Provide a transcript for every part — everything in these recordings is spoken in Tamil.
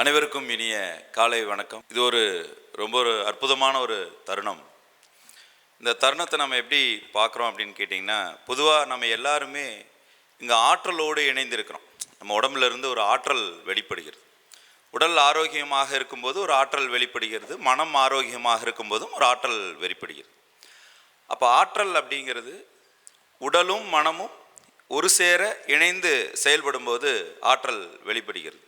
அனைவருக்கும் இனிய காலை வணக்கம். இது ஒரு ரொம்ப ஒரு அற்புதமான ஒரு தருணம். இந்த தருணத்தை நம்ம எப்படி பார்க்குறோம் அப்படின்னு கேட்டிங்கன்னா பொதுவாக நம்ம எல்லாருமே இங்கே ஆற்றலோடு இணைந்திருக்கிறோம். நம்ம உடம்புல இருந்து ஒரு ஆற்றல் வெளிப்படுகிறது. உடல் ஆரோக்கியமாக இருக்கும்போது ஒரு ஆற்றல் வெளிப்படுகிறது. மனம் ஆரோக்கியமாக இருக்கும்போதும் ஒரு ஆற்றல் வெளிப்படுகிறது. அப்போ ஆற்றல் அப்படிங்கிறது உடலும் மனமும் ஒரு சேர இணைந்து செயல்படும்போது ஆற்றல் வெளிப்படுகிறது.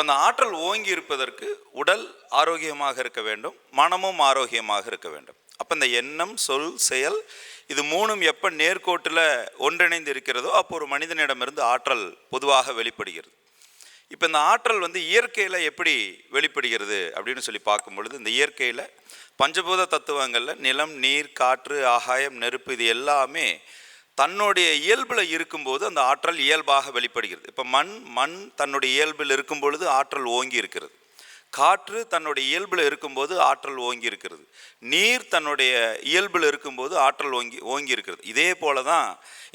அப்போ அந்த ஆற்றல் ஓங்கி இருப்பதற்கு உடல் ஆரோக்கியமாக இருக்க வேண்டும் மனமும் ஆரோக்கியமாக இருக்க வேண்டும். அப்போ இந்த எண்ணம் சொல் செயல் இது மூணும் எப்போ நேர்கோட்டில் ஒன்றிணைந்து இருக்கிறதோ அப்போ ஒரு மனிதனிடமிருந்து ஆற்றல் பொதுவாக வெளிப்படுகிறது. இப்போ இந்த ஆற்றல் வந்து இயற்கையில் எப்படி வெளிப்படுகிறது அப்படின்னு சொல்லி பார்க்கும் பொழுது இந்த இயற்கையில் பஞ்சபூத தத்துவங்களில் நிலம் நீர் காற்று ஆகாயம் நெருப்பு இது எல்லாமே தன்னுடைய இயல்பில் இருக்கும்போது அந்த ஆற்றல் இயல்பாக வெளிப்படுகிறது. இப்போ மண் மண் தன்னுடைய இயல்பில் இருக்கும் பொழுது ஆற்றல் ஓங்கி இருக்கிறது. காற்று தன்னுடைய இயல்பில் இருக்கும்போது ஆற்றல் ஓங்கி இருக்கிறது. நீர் தன்னுடைய இயல்பில் இருக்கும்போது ஆற்றல் ஓங்கி ஓங்கி இருக்கிறது. இதே போல தான்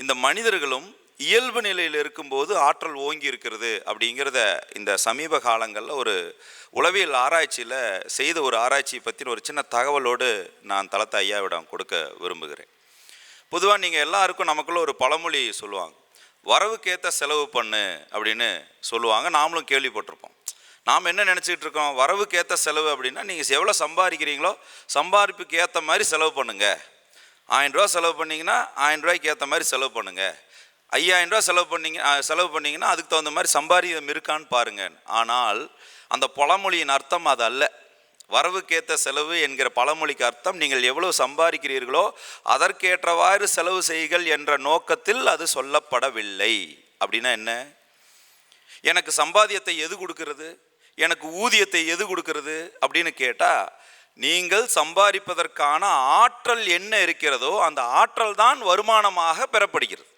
இந்த மனிதர்களும் இயல்பு நிலையில் இருக்கும்போது ஆற்றல் ஓங்கி இருக்கிறது அப்படிங்கிறத இந்த சமீப காலங்களில் ஒரு உளவியல் ஆராய்ச்சியில் செய்த ஒரு ஆராய்ச்சியை பற்றின ஒரு சின்ன தகவலோடு நான் தளத்தை ஐயாவிடம் கொடுக்க விரும்புகிறேன். பொதுவாக நீங்கள் எல்லாருக்கும் நமக்குள்ளே ஒரு பழமொழி சொல்லுவாங்க. வரவுக்கேற்ற செலவு பண்ணு அப்படின்னு சொல்லுவாங்க. நாமளும் கேள்விப்பட்டிருப்போம். நாம் என்ன நினச்சிக்கிட்டு இருக்கோம்? வரவுக்கேற்ற செலவு அப்படின்னா நீங்கள் எவ்வளோ சம்பாதிக்கிறீங்களோ சம்பாதிப்புக்கு ஏற்ற மாதிரி செலவு பண்ணுங்கள் ஆயிரம் ரூபா செலவு பண்ணிங்கன்னா ஆயிரம் ரூபாய்க்கு ஏற்ற மாதிரி செலவு பண்ணுங்கள் ஐயாயிரம் செலவு பண்ணிங்க செலவு பண்ணிங்கன்னா அதுக்கு தகுந்த மாதிரி சம்பாரியம் இருக்கான்னு பாருங்கள் ஆனால் அந்த பழமொழியின் அர்த்தம் அது அல்ல. வரவுக்கேற்ற செலவு என்கிற பழமொழிக்கு அர்த்தம். நீங்கள் எவ்வளவு சம்பாதிக்கிறீர்களோ அதற்கேற்றவாறு செலவு செய்கள் என்ற நோக்கத்தில் அது சொல்லப்படவில்லை. அப்படின்னா என்ன? எனக்கு சம்பாதியத்தை எது கொடுக்கிறது? எனக்கு ஊதியத்தை எது கொடுக்கிறது? அப்படின்னு கேட்டால் நீங்கள் சம்பாதிப்பதற்கான ஆற்றல் என்ன இருக்கிறதோ அந்த ஆற்றல் தான் வருமானமாக பெறப்படுகிறது.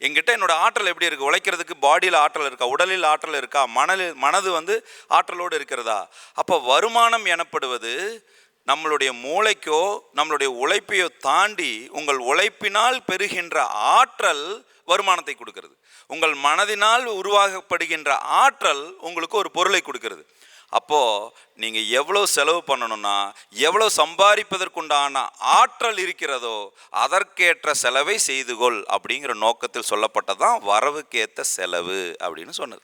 என்கிட்ட என்னோடய ஆற்றல் எப்படி இருக்குது உழைக்கிறதுக்கு பாடியில் ஆற்றல் இருக்கா? உடலில் ஆற்றல் இருக்கா? மணலில் மனது வந்து ஆற்றலோடு இருக்கிறதா? அப்போ வருமானம் எனப்படுவது நம்மளுடைய மூளைக்கோ நம்மளுடைய உழைப்பையோ தாண்டி உங்கள் உழைப்பினால் பெறுகின்ற ஆற்றல் வருமானத்தை கொடுக்கிறது. உங்கள் மனதினால் உருவாகப்படுகின்ற ஆற்றல் உங்களுக்கு ஒரு பொருளை கொடுக்கிறது. அப்போது நீங்கள் எவ்வளோ செலவு பண்ணணும்னா எவ்வளோ சம்பாதிப்பதற்குண்டான ஆற்றல் இருக்கிறதோ அதற்கேற்ற செலவை செய்துகொள் அப்படிங்கிற நோக்கத்தில் சொல்லப்பட்டதான் வரவுக்கேற்ற செலவு அப்படின்னு சொன்னது.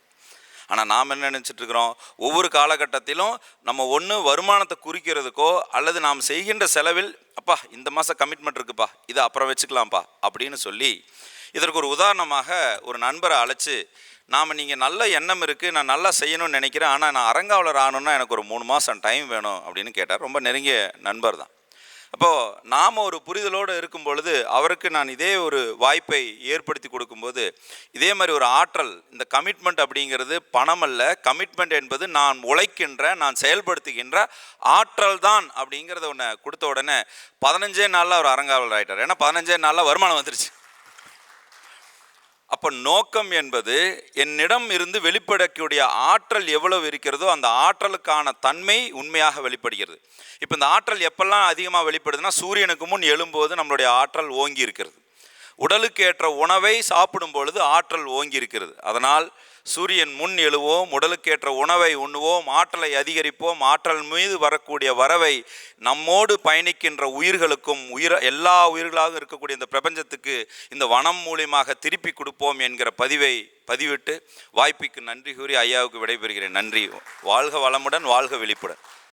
ஆனால் நாம் என்ன நினச்சிட்டு இருக்கிறோம்? ஒவ்வொரு காலகட்டத்திலும் நம்ம ஒன்று வருமானத்தை குறிக்கிறதுக்கோ அல்லது நாம் செய்கின்ற செலவில் அப்பா இந்த மாதம் கமிட்மெண்ட் இருக்குப்பா இதை அப்புறம் வச்சுக்கலாம்ப்பா அப்படின்னு சொல்லி இதற்கு ஒரு உதாரணமாக ஒரு நண்பரை அழைச்சி நாம் நீங்கள் நல்ல எண்ணம் இருக்குது நான் நல்லா செய்யணும்னு நினைக்கிறேன் ஆனால் நான் அரங்காவலர் ஆகணும்னா எனக்கு ஒரு மூணு மாதம் டைம் வேணும் அப்படின்னு கேட்டார். ரொம்ப நெருங்கிய நண்பர் தான். அப்போது நாம் ஒரு புரிதலோடு இருக்கும் பொழுது அவருக்கு நான் இதே ஒரு வாய்ப்பை ஏற்படுத்தி கொடுக்கும்போது இதே மாதிரி ஒரு ஆற்றல் இந்த கமிட்மெண்ட் அப்படிங்கிறது பணம் அல்ல. கமிட்மெண்ட் என்பது நான் உழைக்கின்ற நான் செயல்படுத்துகின்ற ஆற்றல் தான் அப்படிங்கிறத ஒன்று கொடுத்த உடனே பதினஞ்சே நாளில் அவர் அரங்காவலர் ஆகிட்டார் ஏன்னா பதினஞ்சே நாளில் வருமானம் வந்துருச்சு. அப்போ நோக்கம் என்பது என்னிடம் இருந்து வெளிப்படக்கூடிய ஆற்றல் எவ்வளவு இருக்கிறதோ அந்த ஆற்றலுக்கான தன்மை உண்மையாக வெளிப்படுகிறது. இப்போ இந்த ஆற்றல் எப்பெல்லாம் அதிகமாக வெளிப்படுதுன்னா சூரியனுக்கு முன் எழும்போது நம்மளுடைய ஆற்றல் ஓங்கி இருக்கிறது. உடலுக்கு ஏற்ற உணவை சாப்பிடும் பொழுது ஆற்றல் ஓங்கி இருக்கிறது அதனால் சூரியன் முன் எழுவோம் உடலுக்கேற்ற உணவை உண்ணுவோம் ஆற்றலை அதிகரிப்போம் ஆற்றல் மீது வரக்கூடிய வரவை நம்மோடு பயணிக்கின்ற உயிர்களுக்கும் உயிர் எல்லா உயிர்களாக இருக்கக்கூடிய இந்த பிரபஞ்சத்துக்கு இந்த வனம் மூலியமாக திருப்பி கொடுப்போம் என்கிற பதிவை பதிவிட்டு வாய்ப்புக்கு நன்றி கூறி ஐயாவுக்கு விடைபெறுகிறேன். நன்றி. வாழ்க வளமுடன் வாழ்க விழிப்புடன்.